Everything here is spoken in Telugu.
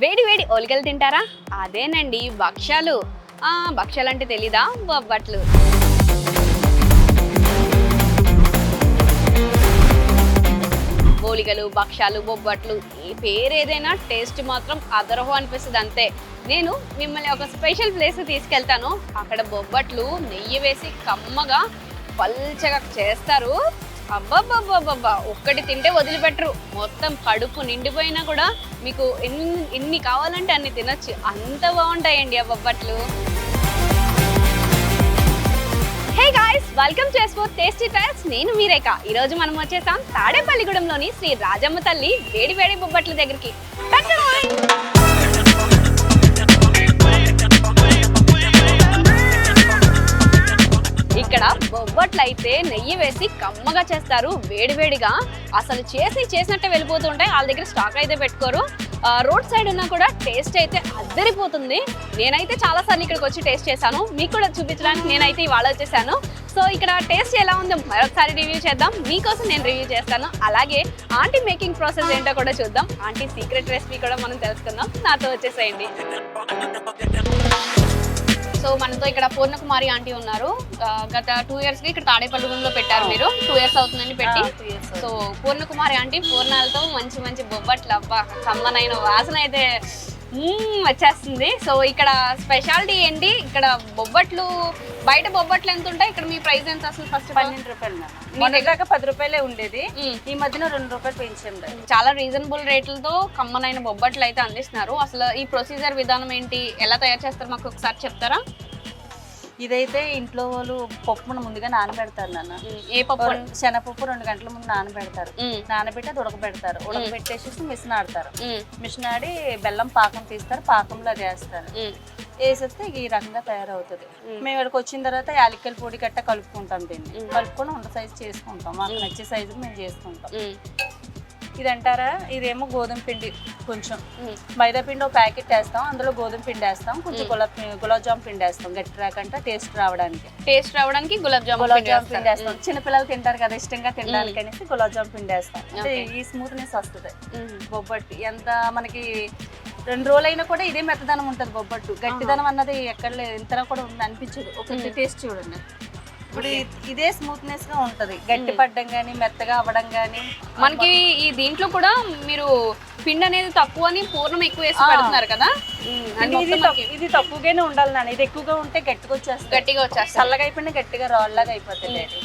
వేడి వేడి ఓలికలు తింటారా? అదేనండి భక్ష్యాలు. భక్ష్యాలు అంటే తెలీదా? బొబ్బట్లు. ఓలిగలు భక్ష్యాలు బొబ్బట్లు ఈ పేరు ఏదైనా టేస్ట్ మాత్రం అదరహో అనిపిస్తుంది అంతే. నేను మిమ్మల్ని ఒక స్పెషల్ ప్లేస్ తీసుకెళ్తాను. అక్కడ బొబ్బట్లు నెయ్యి వేసి కమ్మగా పల్చగా చేస్తారు. అబ్బబ్బబ్బబ్బబ్బా. ఒక్కటి తింటే వదిలిపెట్టరు. మొత్తం కడుపు నిండిపోయినా కూడా మీకు ఎన్ని ఎన్ని కావాలంటే అన్ని తినొచ్చు. అంత బాగుంటాయండి ఆ బొబ్బట్లు. హే గాయ్స్ వెల్కమ్ చేసుకో టేస్టీ ట్రయల్స్ నేను మీరేక ఈ రోజు మనం వచ్చేసాం తాడేపల్లిగూడెంలోని శ్రీ రాజమ్మ తల్లి వేడి వేడి బొబ్బట్ల దగ్గరికి. బొబ్బట్లు నెయ్యి వేసి కమ్మగా చేస్తారు వేడివేడిగా. అసలు చేసి చేసినట్టే వెళ్ళిపోతూ ఉంటాయి వాళ్ళ దగ్గర స్టాక్ అయితే పెట్టుకోరు. రోడ్ సైడ్ ఉన్నా కూడా టేస్ట్ అయితే అద్దరిపోతుంది. నేనైతే చాలాసార్లు ఇక్కడికి వచ్చి టేస్ట్ చేశాను. మీకు కూడా చూపించడానికి నేనైతే ఇవాళ వచ్చేసాను. సో ఇక్కడ టేస్ట్ ఎలా ఉందో మరొకసారి రివ్యూ చేద్దాం. మీకోసం నేను రివ్యూ చేస్తాను. అలాగే ఆంటీ మేకింగ్ ప్రాసెస్ ఏంటో కూడా చూద్దాం. ఆంటీ సీక్రెట్ రెసిపీ కూడా మనం తెలుసుకుందాం. నాతో వచ్చేసేయండి. సో మనతో ఇక్కడ పూర్ణకుమారి ఆంటీ ఉన్నారు. గత టూ ఇయర్స్కి ఇక్కడ తాడేపల్లిగూడెంలో పెట్టారు మీరు. టూ ఇయర్స్ అవుతుందని పెట్టి. సో పూర్ణకుమారి ఆంటీ పూర్ణాలతో మంచి మంచి బొబ్బట్లు అబ్బా కమ్మనైన వాసన అయితే వచ్చేస్తుంది. సో ఇక్కడ స్పెషాలిటీ ఏంటి? ఇక్కడ బొబ్బట్లు బయట బొబ్బట్లు ఎంత ఉంటాయి? ఇక్కడ మీ ప్రైస్ ఎంత అసలు ఫస్ట్ పన్నెండు రూపాయలు మేడం. మొన్న దాకా పది రూపాయలే ఉండేది. ఈ మధ్యన రెండు రూపాయలు పెంచాం రేట్. చాలా రీజనబుల్ రేట్లతో కమ్మనైన బొబ్బట్లు అయితే అందిస్తున్నారు. అసలు ఈ ప్రొసీజర్ విధానం ఏంటి? ఎలా తయారు చేస్తారు? మాకు ఒకసారి చెప్తారా? ఇదైతే ఇంట్లో వాళ్ళు పప్పును ముందుగా నానబెడతారు నాన్న. ఏ పప్పు? శనగపప్పు రెండు గంటల ముందు నానబెడతారు. నానబెట్టి అది ఉడకబెడతారు. ఉడకబెట్టేసి మిషన్ ఆడతారు. మిషన్ ఆడి బెల్లం పాకం తీస్తారు పాకంలో అది వేస్తారు. వేసేస్తే ఈ రకంగా తయారవుతుంది. మేము ఇక్కడికి వచ్చిన తర్వాత యాలక్కల పొడి గట్ట కలుపుకుంటాం దీన్ని. కలుపుకొని ఉండ సైజు చేసుకుంటాం. మాకు నచ్చే సైజు మేము చేసుకుంటాం. ఇది అంటారా ఇదేమో గోధుమ పిండి కొంచెం. మైదా పిండి ఒక ప్యాకెట్ వేస్తాం అందులో గోధుమ పిండి వేస్తాం కొంచెం గులాబ్ గులాబ్ జామ్ పిండి వేస్తాం. గట్టి రాకంటే టేస్ట్ రావడానికి. టేస్ట్ రావడానికి గులాబ్ జామున్ గులాబ్ పిండి జామ్ పిండి. వేస్తాం. చిన్నపిల్లలు తింటారు కదా ఇష్టంగా తినడానికి అనేసి గులాబ్ జామ్ పిండి వేస్తాం. అంటే ఈ స్మూత్నెస్ వస్తుంది. బొబ్బట్టు ఎంత మనకి రెండు రోజులు అయినా కూడా ఇదే మెత్తదనం ఉంటుంది బొబ్బట్టు. గట్టిదనం అన్నది ఎక్కడ లేదు ఇంతలో కూడా ఉంది అనిపించదు. ఒక టేస్ట్ చూడండి. ఇప్పుడు ఇదే స్మూత్నెస్గా ఉంటది. గట్టి పడ్డం కానీ మెత్తగా అవ్వడం కానీ మనకి ఈ దీంట్లో కూడా మీరు పిండి అనేది తక్కువ అని పూర్ణం ఎక్కువ వేసి పెడుతున్నారు కదా? అది ఇది మొత్తం తక్కు- ఇది తక్కువగానే ఉండాలి నాన్న. ఇది ఎక్కువగా ఉంటే గట్టిగా వచ్చేస్తుంది. గట్టిగా వచ్చేస్తారు చల్లగా అయిపోయినా గట్టిగా రాళ్ళలాగా అయిపోతుంది. డాడీ